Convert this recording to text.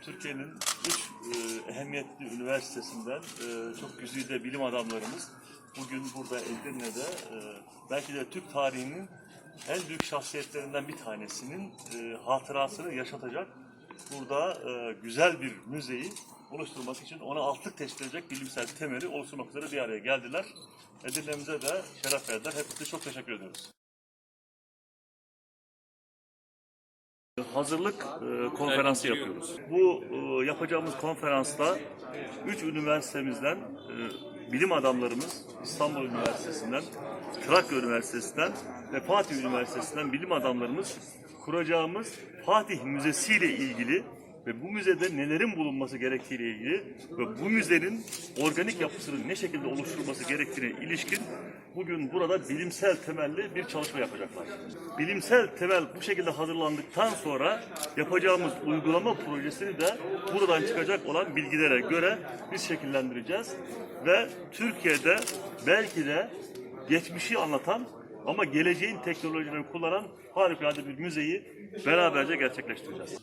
Türkiye'nin üç e, ehemmiyetli üniversitesinden e, çok güzide bilim adamlarımız bugün burada Edirne'de e, belki de Türk tarihinin en büyük şahsiyetlerinden bir tanesinin e, hatırasını yaşatacak burada e, güzel bir müzeyi oluşturmak için ona altlık teşkil edecek bilimsel temeli oluşturmak üzere bir araya geldiler. Edirne'mize de şeref verdiler. Hepinize çok teşekkür ediyoruz. Hazırlık e, konferansı yapıyoruz. Bu e, yapacağımız konferansta üç üniversitemizden e, bilim adamlarımız İstanbul Üniversitesi'nden, Trakya Üniversitesi'nden ve Fatih Üniversitesi'nden bilim adamlarımız kuracağımız Fatih Müzesi ile ilgili ve bu müzede nelerin bulunması gerektiğiyle ilgili ve bu müzenin organik yapısının ne şekilde oluşturulması gerektiğine ilişkin bugün burada bilimsel temelli bir çalışma yapacaklar. Bilimsel temel bu şekilde hazırlandıktan sonra yapacağımız uygulama projesini de buradan çıkacak olan bilgilere göre biz şekillendireceğiz ve Türkiye'de belki de geçmişi anlatan ama geleceğin teknolojilerini kullanan harikulade bir müzeyi beraberce gerçekleştireceğiz.